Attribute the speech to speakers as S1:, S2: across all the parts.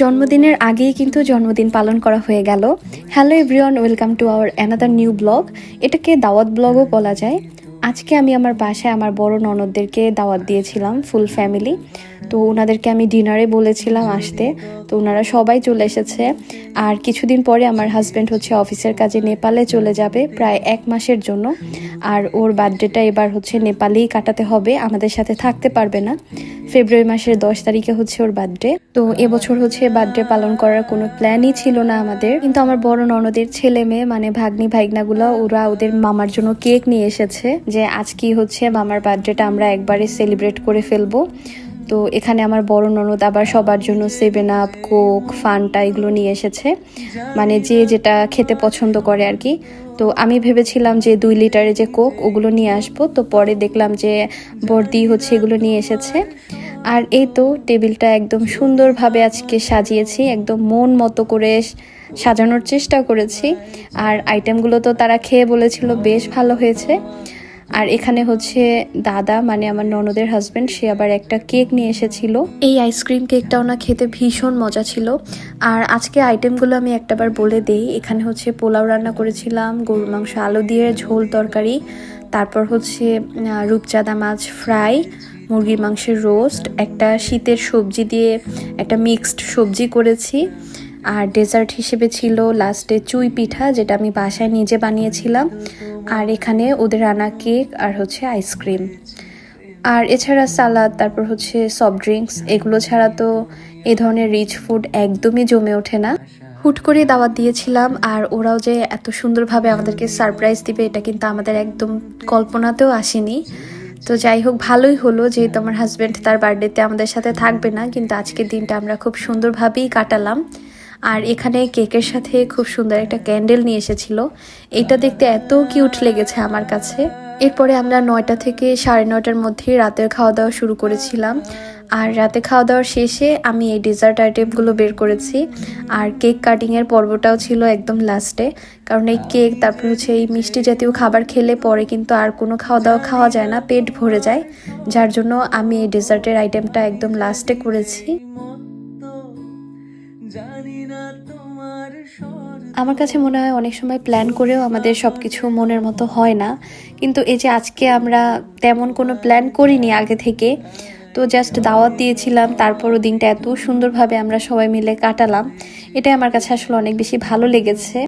S1: জন্মদিনের আগেই কিন্তু জন্মদিন পালন করা হয়ে গেল। Hello everyone welcome to our another new blog এটাকে দাওয়াত ব্লগও বলা যায়। আজকে আমি আমার বাসায় আমার বড় ননদদেরকে দাওয়াত দিয়েছিলাম ফুল ফ্যামিলি তো ওনাদেরকে আমি ডিনারে বলেছিলাম আসতে। তো ওনারা সবাই চলে এসেছে। আর কিছুদিন পরে আমার হাজব্যান্ড হচ্ছে অফিসের কাজে নেপালে চলে যাবে, প্রায় এক মাসের জন্য। আর ওর বার্থডেটা এবার হচ্ছে নেপালেই কাটাতে হবে, আমাদের সাথে থাকতে পারবে না। ফেব্রুয়ারি মাসের দশ তারিখে হচ্ছে ওর বার্থডে তো এবছর হচ্ছে বার্থডে পালন করার কোনো প্ল্যানই ছিল না আমাদের। কিন্তু আমার বড় ননদের ছেলে মেয়ে মানে ভাগ্নি ভাইগনাগুলো ওরা ওদের মামার জন্য কেক নিয়ে এসেছে। যে আজকে হচ্ছে মামার বার্থডেটা আমরা একবারে সেলিব্রেট করে ফেলব। তো এখানে আমার বড় ননদ আবার সবার জন্য সেভেন আপ কোক ফান্টা এগুলো নিয়ে এসেছে। মানে যে যেটা খেতে পছন্দ করে আর কি। তো আমি ভেবেছিলাম যে দুই লিটারের যে কোক ওগুলো নিয়ে আসব। তো পরে দেখলাম যে বর্দি হচ্ছে এগুলো নিয়ে এসেছে। আর এই তো টেবিলটা একদম সুন্দরভাবে আজকে সাজিয়েছি। একদম মন মতো করে সাজানোর চেষ্টা করেছি। আর আইটেমগুলো তো তারা খেয়ে বলেছিল, বেশ ভালো হয়েছে। আর এখানে হচ্ছে দাদা মানে আমার ননদের হাজবেন্ড সে আবার একটা কেক নিয়ে এসেছিল। এই আইসক্রিম কেকটাও না খেতে ভীষণ মজা ছিল। আর আজকে আইটেমগুলো আমি একটাবার বলে দেই। এখানে হচ্ছে পোলাও রান্না করেছিলাম, গরুর মাংস, আলু দিয়ে ঝোল তরকারি, তারপর হচ্ছে রূপচাঁদা মাছ ফ্রাই মুরগির মাংসের রোস্ট একটা শীতের সবজি দিয়ে একটা মিক্সড সবজি করেছি। আর ডেজার্ট হিসেবে ছিল লাস্টে চুই পিঠা, যেটা আমি বাসায় নিজে বানিয়েছিলাম। আর এখানে ওদের আনা কেক আর হচ্ছে আইসক্রিম আর এছাড়া সালাদ তারপর হচ্ছে সফট ড্রিঙ্কস এগুলো ছাড়া তো এ ধরনের রিচ ফুড একদমই জমে ওঠে না। হুট করে দাওয়াত দিয়েছিলাম, আর ওরাও যে এত সুন্দরভাবে আমাদেরকে সারপ্রাইজ দিবে, এটা কিন্তু আমাদের একদম কল্পনাতেও আসেনি। তো যাই হোক, ভালোই হলো যেহেতু আমার হাজব্যান্ড তার বার্থডেতে আমাদের সাথে থাকবে না, কিন্তু আজকের দিনটা আমরা খুব সুন্দরভাবেই কাটালাম। আর এখানে কেকের সাথে খুব সুন্দর একটা ক্যান্ডেল নিয়ে এসেছিল। এটা দেখতে এত কিউট লেগেছে আমার কাছে। এরপরে আমরা নয়টা থেকে সাড়ে নয়টার মধ্যে রাতের খাওয়া দাওয়া শুরু করেছিলাম। আর রাতে খাওয়া দাওয়ার শেষে আমি এই ডেজার্ট আইটেমগুলো বের করেছি। আর কেক কাটিংয়ের পর্বটাও ছিল একদম লাস্টে কারণ এই কেক, তারপর হচ্ছে এই মিষ্টি জাতীয় খাবার খেলে পরে কিন্তু আর কোনো খাওয়া দাওয়া খাওয়া যায় না, পেট ভরে যায়। যার জন্য আমি এই ডেজার্টের আইটেমটা একদম লাস্টে করেছি। আমার কাছে মনে হয় অনেক সময় প্ল্যান করেও আমাদের সব কিছু মনের মতো হয় না। কিন্তু এই যে আজকে আমরা তেমন কোনো প্ল্যান করিনি আগে থেকে, তো জাস্ট দাওয়াত দিয়েছিলাম, তারপরও দিনটা এত সুন্দরভাবে আমরা সবাই মিলে কাটালাম। এটাই আমার কাছে আসলে অনেক বেশি ভালো লেগেছে।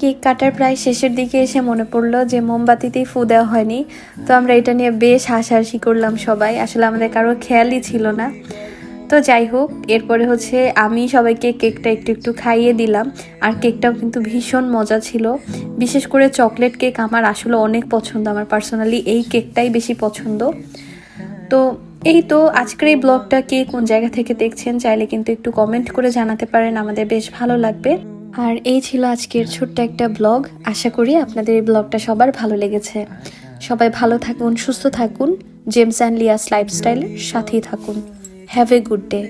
S1: কেক কাটার প্রায় শেষের দিকে এসে মনে পড়ল যে মোমবাতিতেই ফু দেওয়া হয়নি। তো আমরা এটা নিয়ে বেশ হাসাহাসি করলাম সবাই। আসলে আমাদের কারও খেয়ালই ছিল না। তো যাই হোক, এরপরে হচ্ছে আমি সবাইকে কেকটা একটু একটু খাইয়ে দিলাম। আর কেকটাও কিন্তু ভীষণ মজা ছিল। বিশেষ করে চকলেট কেক আমার আসলে অনেক পছন্দ। আমার পার্সোনালি এই কেকটাই বেশি পছন্দ। তো এই তো আজকের এই ব্লগটা কে কোন জায়গা থেকে দেখছেন চাইলে কিন্তু একটু কমেন্ট করে জানাতে পারেন। আমাদের বেশ ভালো লাগবে। আর এই ছিল আজকের ছোট্ট একটা ব্লগ। আশা করি আপনাদের এই ব্লগটা সবার ভালো লেগেছে। সবাই ভালো থাকুন, সুস্থ থাকুন। জেমস অ্যান্ড লিয়াস লাইফস্টাইলের সাথেই থাকুন। Have a good day